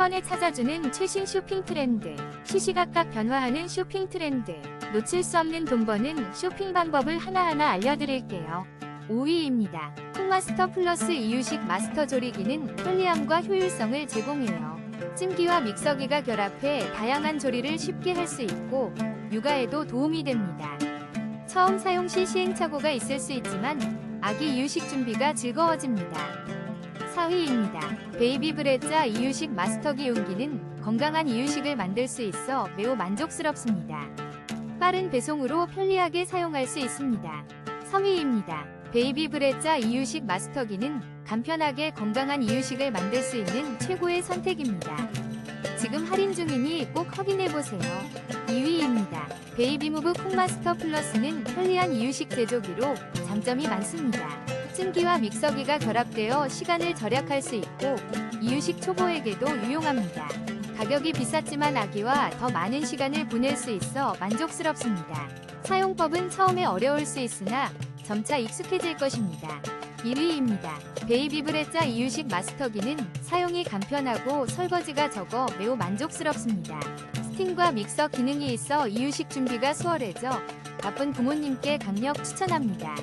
번에 찾아주는 최신 쇼핑 트렌드, 시시각각 변화하는 쇼핑 트렌드, 놓칠 수 없는 돈 버는 쇼핑 방법을 하나하나 알려드릴게요. 5위입니다. 콩마스터 플러스 이유식 마스터 조리기는 편리함과 효율성을 제공해요. 찜기와 믹서기가 결합해 다양한 조리를 쉽게 할 수 있고 육아에도 도움이 됩니다. 처음 사용 시 시행착오가 있을 수 있지만 아기 이유식 준비가 즐거워집니다. 4위입니다. 베이비 브레자 이유식 마스터기 용기는 건강한 이유식을 만들 수 있어 매우 만족스럽습니다. 빠른 배송으로 편리하게 사용할 수 있습니다. 3위입니다. 베이비 브레자 이유식 마스터기는 간편하게 건강한 이유식을 만들 수 있는 최고의 선택입니다. 지금 할인 중이니 꼭 확인해보세요. 2위입니다. 베이비무브 콩마스터 플러스는 편리한 이유식 제조기로 장점이 많습니다. 찜기와 믹서기가 결합되어 시간을 절약할 수 있고 이유식 초보에게도 유용합니다. 가격이 비쌌지만 아기와 더 많은 시간을 보낼 수 있어 만족스럽습니다. 사용법은 처음에 어려울 수 있으나 점차 익숙해질 것입니다. 1위입니다. 베이비브레자 이유식 마스터기는 사용이 간편하고 설거지가 적어 매우 만족스럽습니다. 스팀과 믹서 기능이 있어 이유식 준비가 수월해져 바쁜 부모님께 강력 추천합니다.